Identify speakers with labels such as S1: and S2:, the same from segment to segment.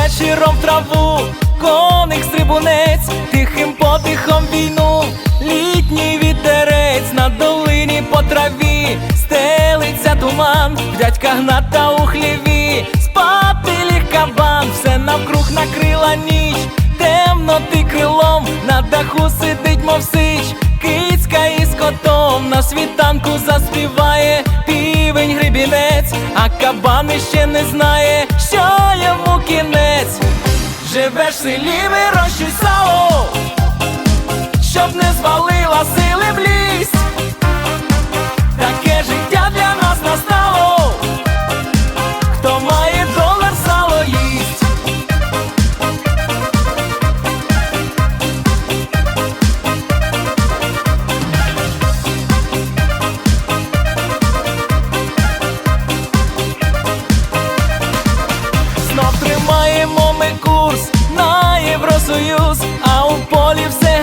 S1: вечором в траву, коник стрибунець, тихим подихом війну, літній вітерець на долині по траві, стелиться туман, дядька гната у хліві, спати кабан, все навкруг накрила ніч, темно ти крилом, на даху сидить, мов сич, кицька із котом на світанку заспіває. Півень грибінець, а кабан іще не знає, що. Живеш в селі, вирощуй сало, щоб не звалила сили в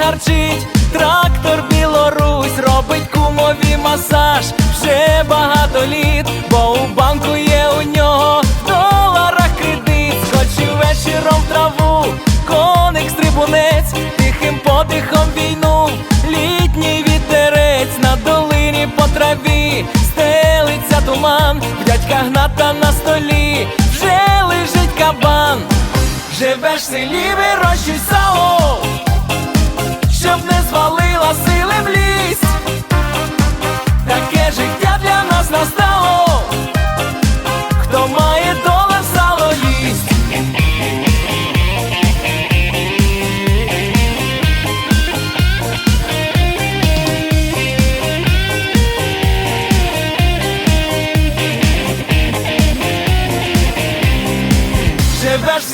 S1: гарчить. Трактор Білорусь робить кумові масаж. Вже багато літ, бо у банку є у нього в доларах кредит. Скочив вечором в траву, коник стрибунець, тихим подихом війну, літній вітерець на долині по траві, стелиться туман, дядька гната на столі, вже лежить кабан, живеш в селі, вирощуй сало,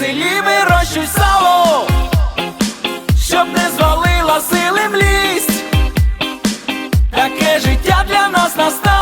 S1: селі вирощуй сало, щоб не звалила сили млість, таке життя для нас настало.